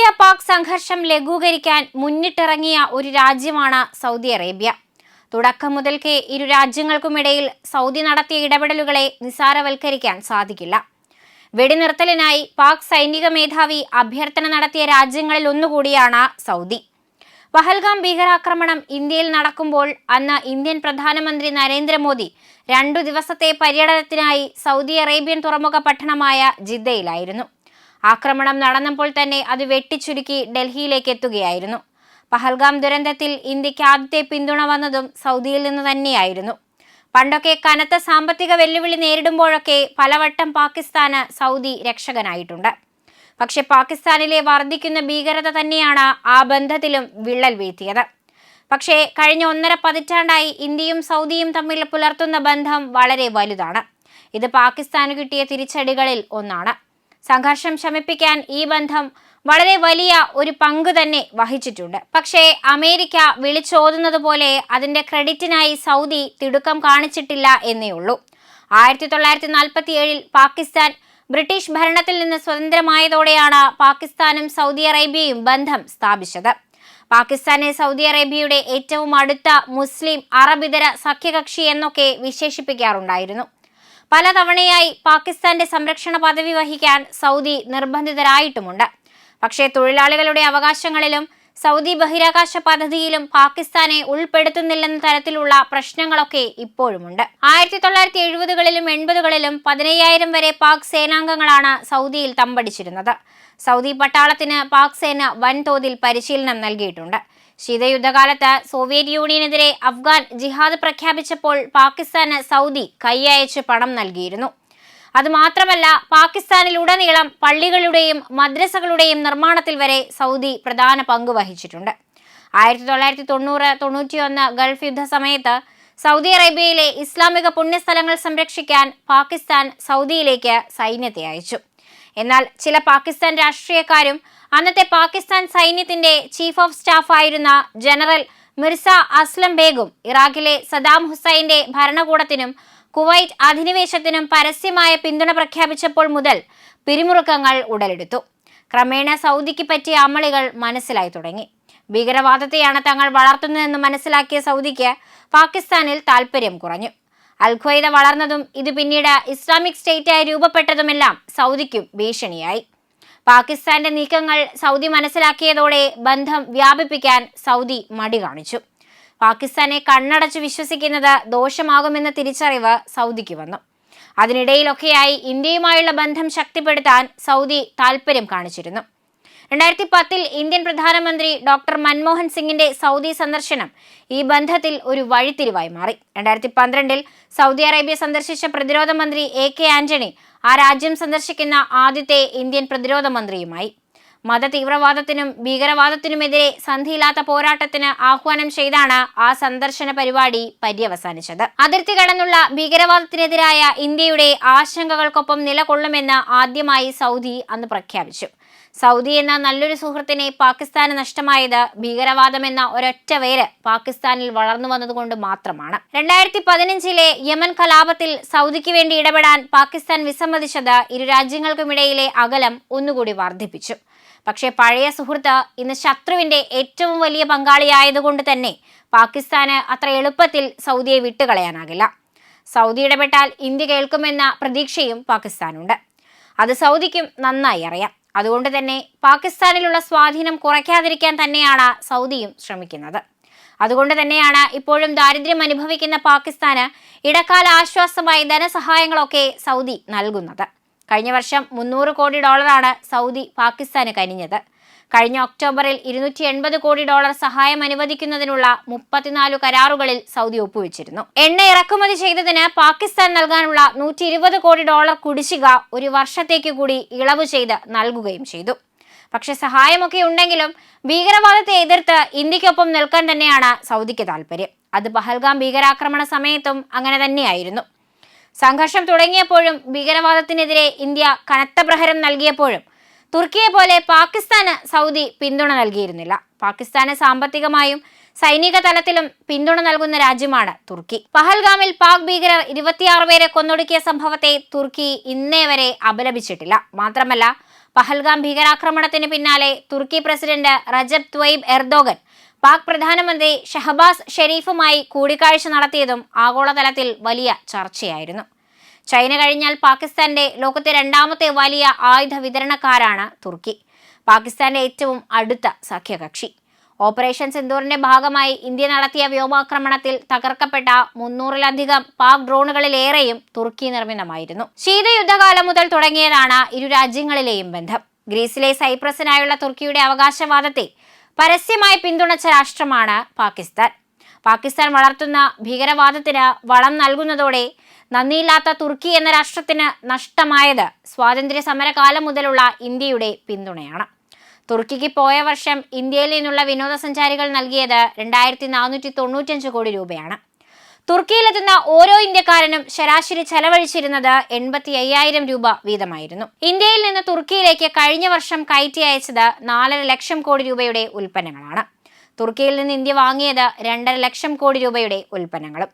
India Pak സംഘർഷം ലഘൂകരിക്കാൻ മുന്നിട്ടിറങ്ങിയ ഒരു രാജ്യമാണ് സൗദി അറേബ്യ. തുടക്കം മുതൽക്കേ ഇരു രാജ്യങ്ങൾക്കുമിടയിൽ സൗദി നടത്തിയ ഇടപെടലുകളെ നിസാരവൽക്കരിക്കാൻ സാധിക്കില്ല. വെടിനിർത്തലിനായി പാക് സൈനിക മേധാവി അഭ്യർത്ഥന നടത്തിയ രാജ്യങ്ങളിൽ ഒന്നുകൂടിയാണ് സൗദി. പഹൽഗാം ഭീകരാക്രമണം ഇന്ത്യയിൽ നടക്കുമ്പോൾ അന്ന് ഇന്ത്യൻ പ്രധാനമന്ത്രി നരേന്ദ്രമോദി രണ്ടു ദിവസത്തെ പര്യടനത്തിനായി സൗദി അറേബ്യൻ തുറമുഖ പട്ടണമായ ജിദ്ദയിലായിരുന്നു. ആക്രമണം നടന്നപ്പോൾ തന്നെ അത് വെട്ടിച്ചുരുക്കി ഡൽഹിയിലേക്ക് എത്തുകയായിരുന്നു പഹൽഗാം ദുരന്തത്തിൽ ഇന്ത്യയ്ക്ക് ആദ്യത്തെ പിന്തുണ വന്നതും സൗദിയിൽ നിന്ന് തന്നെയായിരുന്നു. പണ്ടൊക്കെ കനത്ത സാമ്പത്തിക വെല്ലുവിളി നേരിടുമ്പോഴൊക്കെ പലവട്ടം പാകിസ്ഥാന് സൗദി രക്ഷകനായിട്ടുണ്ട്. പക്ഷെ പാകിസ്ഥാനിലെ വർദ്ധിക്കുന്ന ഭീകരത തന്നെയാണ് ആ ബന്ധത്തിലും വിള്ളൽ വീഴ്ത്തിയത്. പക്ഷേ കഴിഞ്ഞ ഒന്നര പതിറ്റാണ്ടായി ഇന്ത്യയും സൗദിയും തമ്മിൽ പുലർത്തുന്ന ബന്ധം വളരെ വലുതാണ്. ഇത് പാകിസ്ഥാന് കിട്ടിയ തിരിച്ചടികളിൽ ഒന്നാണ്. സംഘർഷം ശമിപ്പിക്കാൻ ഈ ബന്ധം വളരെ വലിയ ഒരു പങ്ക് തന്നെ വഹിച്ചിട്ടുണ്ട്. പക്ഷേ അമേരിക്ക വിളിച്ചോതുന്നത് പോലെ അതിന്റെ ക്രെഡിറ്റിനായി സൗദി തിടുക്കം കാണിച്ചിട്ടില്ല എന്നേ ഉള്ളൂ. ആയിരത്തി തൊള്ളായിരത്തി നാൽപ്പത്തി ഏഴിൽ പാകിസ്ഥാൻ ബ്രിട്ടീഷ് ഭരണത്തിൽ നിന്ന് സ്വതന്ത്രമായതോടെയാണ് പാകിസ്ഥാനും സൗദി അറേബ്യയും ബന്ധം സ്ഥാപിച്ചത്. പാകിസ്ഥാനെ സൗദി അറേബ്യയുടെ ഏറ്റവും അടുത്ത മുസ്ലിം അറബിതര സഖ്യകക്ഷി എന്നൊക്കെ വിശേഷിപ്പിക്കാറുണ്ടായിരുന്നു. പലതവണയായി പാകിസ്ഥാന്റെ സംരക്ഷണ പദവി വഹിക്കാൻ സൗദി നിർബന്ധിതരായിട്ടുമുണ്ട്. പക്ഷേ തൊഴിലാളികളുടെ അവകാശങ്ങളിലും സൗദി ബഹിരാകാശ പദ്ധതിയിലും പാകിസ്ഥാനെ ഉൾപ്പെടുത്തുന്നില്ലെന്ന തരത്തിലുള്ള പ്രശ്നങ്ങളൊക്കെ ഇപ്പോഴുമുണ്ട്. ആയിരത്തി തൊള്ളായിരത്തി എഴുപതുകളിലും എൺപതുകളിലും പതിനയ്യായിരം വരെ പാക് സേനാംഗങ്ങളാണ് സൗദിയിൽ തമ്പടിച്ചിരുന്നത്. സൗദി പട്ടാളത്തിന് പാക് സേന വൻതോതിൽ പരിശീലനം നൽകിയിട്ടുണ്ട്. ശീതയുദ്ധകാലത്ത് സോവിയറ്റ് യൂണിയനെതിരെ അഫ്ഗാൻ ജിഹാദ് പ്രഖ്യാപിച്ചപ്പോൾ പാകിസ്ഥാന് സൗദി കൈയയച്ച് പണം നൽകിയിരുന്നു. അതുമാത്രമല്ല പാകിസ്ഥാനിലുടനീളം പള്ളികളുടെയും മദ്രസകളുടെയും നിർമ്മാണത്തിൽ വരെ സൗദി പ്രധാന പങ്ക് വഹിച്ചിട്ടുണ്ട്. ആയിരത്തി തൊള്ളായിരത്തി തൊണ്ണൂറ് തൊണ്ണൂറ്റിയൊന്ന് ഗൾഫ് യുദ്ധ സമയത്ത് സൗദി അറേബ്യയിലെ ഇസ്ലാമിക പുണ്യസ്ഥലങ്ങൾ സംരക്ഷിക്കാൻ പാകിസ്ഥാൻ സൗദിയിലേക്ക് സൈന്യത്തെ അയച്ചു. എന്നാൽ ചില പാകിസ്ഥാൻ രാഷ്ട്രീയക്കാരും അന്നത്തെ പാകിസ്ഥാൻ സൈന്യത്തിന്റെ ചീഫ് ഓഫ് സ്റ്റാഫ് ആയിരുന്ന ജനറൽ മിർസ അസ്ലം ബേഗും ഇറാഖിലെ സദാം ഹുസൈന്റെ ഭരണകൂടത്തിനും കുവൈറ്റ് അധിനിവേശത്തിനും പരസ്യമായ പിന്തുണ പ്രഖ്യാപിച്ചപ്പോൾ മുതൽ പിരിമുറുക്കങ്ങൾ ഉടലെടുത്തു. ക്രമേണ സൗദിക്ക് പറ്റിയ അമളികൾ മനസ്സിലായി തുടങ്ങി. ഭീകരവാദത്തെയാണ് തങ്ങൾ വളർത്തുന്നതെന്ന് മനസ്സിലാക്കിയ സൗദിക്ക് പാകിസ്ഥാനിൽ താൽപര്യം കുറഞ്ഞു. അൽഖ്വയ്ദ വളർന്നതും ഇത് പിന്നീട് ഇസ്ലാമിക് സ്റ്റേറ്റായി രൂപപ്പെട്ടതുമെല്ലാം സൗദിക്കും ഭീഷണിയായി. പാകിസ്ഥാന്റെ നീക്കങ്ങൾ സൗദി മനസ്സിലാക്കിയതോടെ ബന്ധം വ്യാപിപ്പിക്കാൻ സൗദി മടി കാണിച്ചു. പാകിസ്ഥാനെ കണ്ണടച്ച് വിശ്വസിക്കുന്നത് ദോഷമാകുമെന്ന തിരിച്ചറിവ് സൗദിക്ക് വന്നു. അതിനിടയിലൊക്കെയായി ഇന്ത്യയുമായുള്ള ബന്ധം ശക്തിപ്പെടുത്താൻ സൗദി താൽപ്പര്യം കാണിച്ചിരുന്നു. രണ്ടായിരത്തി പത്തിൽ ഇന്ത്യൻ പ്രധാനമന്ത്രി ഡോക്ടർ മൻമോഹൻ സിംഗിന്റെ സൗദി സന്ദർശനം ഈ ബന്ധത്തിൽ ഒരു വഴിത്തിരിവായി മാറി. രണ്ടായിരത്തി പന്ത്രണ്ടിൽ സൗദി അറേബ്യ സന്ദർശിച്ച പ്രതിരോധ മന്ത്രി എ കെ ആന്റണി ആ രാജ്യം സന്ദർശിക്കുന്ന ആദ്യത്തെ ഇന്ത്യൻ പ്രതിരോധ മന്ത്രിയുമായി. മത തീവ്രവാദത്തിനും ഭീകരവാദത്തിനുമെതിരെ സന്ധിയില്ലാത്ത പോരാട്ടത്തിന് ആഹ്വാനം ചെയ്താണ് ആ സന്ദർശന പരിപാടി പര്യവസാനിച്ചത്. അതിർത്തി കടന്നുള്ള ഭീകരവാദത്തിനെതിരായ ഇന്ത്യയുടെ ആശങ്കകൾക്കൊപ്പം നിലകൊള്ളുമെന്ന് ആദ്യമായി സൗദി അന്ന് പ്രഖ്യാപിച്ചു. സൗദി എന്ന നല്ലൊരു സുഹൃത്തിനെ പാകിസ്ഥാന് നഷ്ടമായത് ഭീകരവാദം എന്ന ഒരൊറ്റ വേര് പാകിസ്ഥാനിൽ വളർന്നു വന്നതുകൊണ്ട് മാത്രമാണ്. രണ്ടായിരത്തി പതിനഞ്ചിലെ യമൻ കലാപത്തിൽ സൗദിക്ക് വേണ്ടി ഇടപെടാൻ പാകിസ്ഥാൻ വിസമ്മതിച്ചത് ഇരു രാജ്യങ്ങൾക്കുമിടയിലെ അകലം ഒന്നുകൂടി വർദ്ധിപ്പിച്ചു. പക്ഷേ പഴയ സുഹൃത്ത് ഇന്ന് ശത്രുവിന്റെ ഏറ്റവും വലിയ പങ്കാളിയായതുകൊണ്ട് തന്നെ പാകിസ്ഥാന് അത്ര എളുപ്പത്തിൽ സൗദിയെ വിട്ടുകളയാനാകില്ല. സൗദി ഇടപെട്ടാൽ ഇന്ത്യ കേൾക്കുമെന്ന പ്രതീക്ഷയും പാകിസ്ഥാനുണ്ട്. അത് സൗദിക്കും നന്നായി അറിയാം. അതുകൊണ്ട് തന്നെ പാകിസ്ഥാനിലുള്ള സ്വാധീനം കുറയ്ക്കാതിരിക്കാൻ തന്നെയാണ് സൗദിയും ശ്രമിക്കുന്നത്. അതുകൊണ്ട് തന്നെയാണ് ഇപ്പോഴും ദാരിദ്ര്യം അനുഭവിക്കുന്ന പാകിസ്ഥാന് ഇടക്കാല ആശ്വാസമായി ധനസഹായങ്ങളൊക്കെ സൗദി നൽകുന്നത്. കഴിഞ്ഞ വർഷം മുന്നൂറ് കോടി ഡോളറാണ് സൗദി പാകിസ്ഥാന് കനിഞ്ഞത് കഴിഞ്ഞ ഒക്ടോബറിൽ ഇരുന്നൂറ്റി എൺപത് കോടി ഡോളർ സഹായം അനുവദിക്കുന്നതിനുള്ള മുപ്പത്തിനാല് കരാറുകളിൽ സൗദി ഒപ്പുവെച്ചിരുന്നു. എണ്ണ ഇറക്കുമതി ചെയ്തതിന് പാകിസ്ഥാൻ നൽകാനുള്ള നൂറ്റി ഇരുപത് കോടി ഡോളർ കുടിശ്ശിക ഒരു വർഷത്തേക്ക് കൂടി ഇളവ് ചെയ്ത് നൽകുകയും ചെയ്തു. പക്ഷെ സഹായമൊക്കെ ഉണ്ടെങ്കിലും ഭീകരവാദത്തെ എതിർത്ത് ഇന്ത്യക്കൊപ്പം നിൽക്കാൻ തന്നെയാണ് സൗദിക്ക് താല്പര്യം അത് പഹൽഗാം ഭീകരാക്രമണ സമയത്തും അങ്ങനെ തന്നെയായിരുന്നു. സംഘർഷം തുടങ്ങിയപ്പോഴും ഭീകരവാദത്തിനെതിരെ ഇന്ത്യ കനത്ത പ്രഹരം നൽകിയപ്പോഴും തുർക്കിയെ പോലെ പാകിസ്ഥാന് സൗദി പിന്തുണ നൽകിയിരുന്നില്ല. പാകിസ്ഥാന് സാമ്പത്തികമായും സൈനിക തലത്തിലും പിന്തുണ നൽകുന്ന രാജ്യമാണ് തുർക്കി. പഹൽഗാമിൽ പാക് ഭീകരർ ഇരുപത്തിയാറ് പേരെ കൊന്നൊടുക്കിയ സംഭവത്തെ തുർക്കി ഇന്നേ വരെ അപലപിച്ചിട്ടില്ല. മാത്രമല്ല പഹൽഗാം ഭീകരാക്രമണത്തിന് പിന്നാലെ തുർക്കി president Recep Tayyip Erdogan Pak പ്രധാനമന്ത്രി ഷഹബാസ് ഷെരീഫുമായി കൂടിക്കാഴ്ച നടത്തിയതും ആഗോളതലത്തിൽ വലിയ ചർച്ചയായിരുന്നു. ചൈന കഴിഞ്ഞാൽ പാകിസ്ഥാന്റെ ലോകത്തെ രണ്ടാമത്തെ വലിയ ആയുധ വിതരണക്കാരാണ് തുർക്കി. പാകിസ്ഥാന്റെ ഏറ്റവും അടുത്ത സഖ്യകക്ഷി. ഓപ്പറേഷൻ സിന്ദൂറിന്റെ ഭാഗമായി ഇന്ത്യ നടത്തിയ വ്യോമാക്രമണത്തിൽ തകർക്കപ്പെട്ട മുന്നൂറിലധികം പാക് ഡ്രോണുകളിലേറെയും തുർക്കി നിർമ്മിതമായിരുന്നു. ശീതയുദ്ധകാലം മുതൽ തുടങ്ങിയതാണ് ഇരു രാജ്യങ്ങളിലെയും ബന്ധം. ഗ്രീസിലെ സൈപ്രസിനായുള്ള തുർക്കിയുടെ അവകാശവാദത്തെ പരസ്യമായി പിന്തുണച്ച രാഷ്ട്രമാണ് പാകിസ്ഥാൻ. പാകിസ്ഥാൻ വളർത്തുന്ന ഭീകരവാദത്തിന് വളം നൽകുന്നതോടെ നന്ദിയില്ലാത്ത തുർക്കി എന്ന രാഷ്ട്രത്തിന് നഷ്ടമായത് സ്വാതന്ത്ര്യ സമരകാലം മുതലുള്ള ഇന്ത്യയുടെ പിന്തുണയാണ്. തുർക്കിക്ക് പോയ വർഷം ഇന്ത്യയിൽ നിന്നുള്ള വിനോദസഞ്ചാരികൾ നൽകിയത് രണ്ടായിരത്തി നാനൂറ്റി തൊണ്ണൂറ്റഞ്ച് കോടി രൂപയാണ്. തുർക്കിയിലെത്തുന്ന ഓരോ ഇന്ത്യക്കാരനും ശരാശരി ചെലവഴിച്ചിരുന്നത് എൺപത്തി അയ്യായിരം രൂപ വീതമായിരുന്നു. ഇന്ത്യയിൽ നിന്ന് തുർക്കിയിലേക്ക് കഴിഞ്ഞ വർഷം കയറ്റി അയച്ചത് നാലര ലക്ഷം കോടി രൂപയുടെ ഉൽപ്പന്നങ്ങളാണ്. തുർക്കിയിൽ നിന്ന് ഇന്ത്യ വാങ്ങിയത് രണ്ടര ലക്ഷം കോടി രൂപയുടെ ഉൽപ്പന്നങ്ങളും.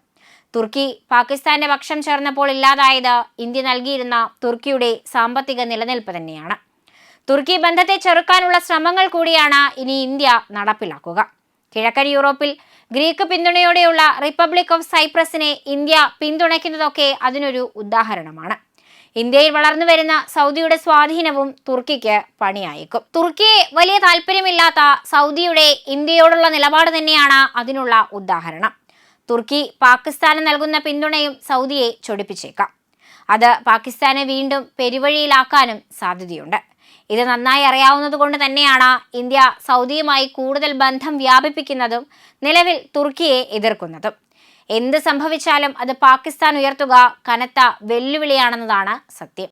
തുർക്കി പാകിസ്ഥാന്റെ പക്ഷം ചേർന്നപ്പോൾ ഇല്ലാതായത് ഇന്ത്യ നൽകിയിരുന്ന തുർക്കിയുടെ സാമ്പത്തിക നിലനിൽപ്പ് തന്നെയാണ്. തുർക്കി ബന്ധത്തെ ചെറുക്കാനുള്ള ശ്രമങ്ങൾ കൂടിയാണ് ഇനി ഇന്ത്യ നടപ്പിലാക്കുക. കിഴക്കൻ യൂറോപ്പിൽ ഗ്രീക്ക് പിന്തുണയോടെയുള്ള റിപ്പബ്ലിക് ഓഫ് സൈപ്രസിനെ ഇന്ത്യ പിന്തുണയ്ക്കുന്നതൊക്കെ അതിനൊരു ഉദാഹരണമാണ്. ഇന്ത്യയിൽ വളർന്നു വരുന്ന സൗദിയുടെ സ്വാധീനവും തുർക്കിക്ക് പണിയായേക്കും. തുർക്കിയെ വലിയ താല്പര്യമില്ലാത്ത സൗദിയുടെ ഇന്ത്യയോടുള്ള നിലപാട് തന്നെയാണ് അതിനുള്ള ഉദാഹരണം. തുർക്കി പാകിസ്ഥാന് നൽകുന്ന പിന്തുണയും സൗദിയെ ചൊടിപ്പിച്ചേക്കാം. അത് പാകിസ്ഥാനെ വീണ്ടും പെരുവഴിയിലാക്കാനും സാധ്യതയുണ്ട്. ഇത് നന്നായി അറിയാവുന്നതുകൊണ്ട് തന്നെയാണ് ഇന്ത്യ സൗദിയുമായി കൂടുതൽ ബന്ധം വ്യാപിപ്പിക്കുന്നതും നിലവിൽ തുർക്കിയെ എതിർക്കുന്നതും. എന്ത് സംഭവിച്ചാലും അത് പാകിസ്ഥാൻ ഉയർത്തുക കനത്ത വെല്ലുവിളിയാണെന്നതാണ് സത്യം.